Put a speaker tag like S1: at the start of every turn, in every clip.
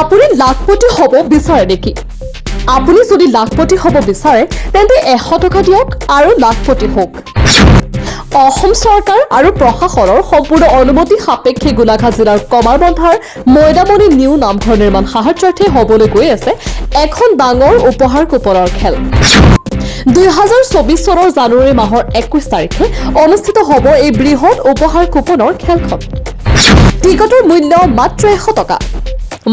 S1: আপুনি লাখপতি হ'ব বিচাৰে নেকি? আপুনি যদি লাখপতি হ'ব বিচাৰে, তেন্তে এশ টকা দিয়ক আৰু লাখপতি হওক। অসম চৰকাৰ আৰু প্ৰশাসনৰ সম্পূৰ্ণ অনুমতি সাপেক্ষে গোলাঘাট জিলাৰ কমাৰবন্ধাৰ মৈদামণি নিউ নামঘৰ নিৰ্মাণ সাহায্যাৰ্থে হ'বলৈ গৈ আছে এখন ডাঙৰ উপহাৰ কুপনৰ খেল। দুহেজাৰ চৌবিছ চনৰ জানুৱাৰী মাহৰ একৈছ তাৰিখে অনুষ্ঠিত হ'ব এই বৃহৎ উপহাৰ কুপনৰ খেলখন। টিকটৰ মূল্য মাত্ৰ এশ টকা।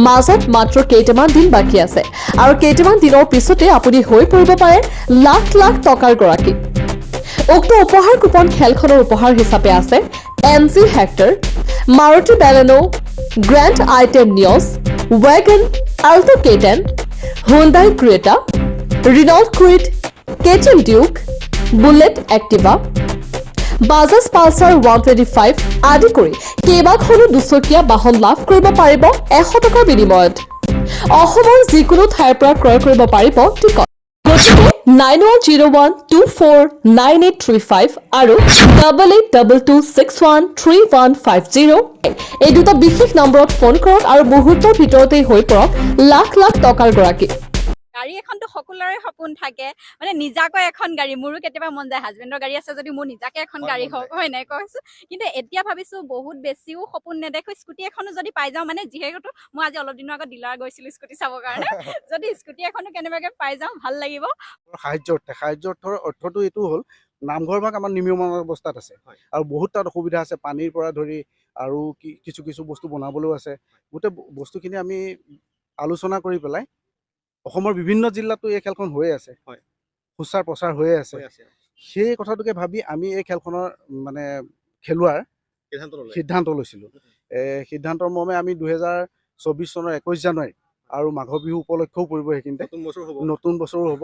S1: মাজত মাত্ৰ কেইটামান দিন বাকী আছে। আৰু কেইটামান দিনৰ পিছতে আপুনি হৈ পৰিব পাৰে লাখ লাখ টকাৰ গৰাকী। উক্ত উপহাৰ কুপন খেলখনৰ উপহাৰ হিচাপে আছে M G Hector, Maruti Baleno, Grand i ten নিয়ছ Wagon, Alto K ten Hyundai Creta Renault Kwid KTM Duke, Bullet Activa Bajaj Pulsar one twenty five আদি কৰি কেইবাখনো দুচকীয়া বাহন লাভ কৰিব পাৰিব এশ টকাৰ বিনিময়ত। অসমৰ যিকোনো ঠাইৰ পৰা ক্ৰয় কৰিব পাৰিব টিকট। গতিকে nine one zero' one two four nine eight three five আৰু double eight double two six one three one five zero' এই দুটা বিশেষ নম্বৰত ফোন কৰক আৰু মুহূৰ্তৰ ভিতৰতেই হৈ পৰক লাখ লাখ টকাৰ গৰাকী।
S2: গাড়ী এখনতো সকলোৰে সপোন থাকে। মানে নিজাকৈ এখন গাড়ী মোৰো কেতিয়াবা মন যায় হাজবেণ্ডৰ গাড়ী আছে যদি মোৰ নিজাকে এখন গাড়ী হওক হয় নাই কৈছো কিন্তু এতিয়া ভাবিছো বহুত বেছিও সপোন নেদেখো স্কুটি এখনো যদি পাই যাওঁ মানে যিহেতু মই আজি অলপ দিনৰ আগত ডিলাৰ গৈছিলো স্কুটি চাবৰ কাৰণে যদি স্কুটি এখনো কেনেবাকে পাই যাওঁ ভাল লাগিব।
S3: সাহায্য অৰ্থে সাহায্য অৰ্থৰ অৰ্থটো এইটো হ'ল নামঘৰ ভাগ আমাৰ নিৰ্মীয়মান অৱস্থাত আছে। আৰু বহুত তাত অসুবিধা আছে পানীৰ পৰা ধৰি আৰু কি- কিছু কিছু বস্তু বনাবলৈও আছে। গোটেই বস্তুখিনি আমি আলোচনা কৰি পেলাই অসমৰ বিভিন্ন জিলাতো এই খেলখন হৈয়ে আছে। সুচাৰ প্ৰচাৰ হৈয়ে আছে।
S4: হৈ আছে
S3: সেই কথাটোকে ভাবি আমি এই খেলখনৰ মানে খেলুৱাৰ
S4: সিদ্ধান্ত
S3: সিদ্ধান্ত লৈছিলোঁ। এই সিদ্ধান্তৰ মৰ্মে আমি দুহেজাৰ চৌবিছ চনৰ একৈছ জানুৱাৰী আৰু মাঘৰ বিহু উপলক্ষেও পৰিব সেইখিনিতে। নতুন বছৰো হ'ব।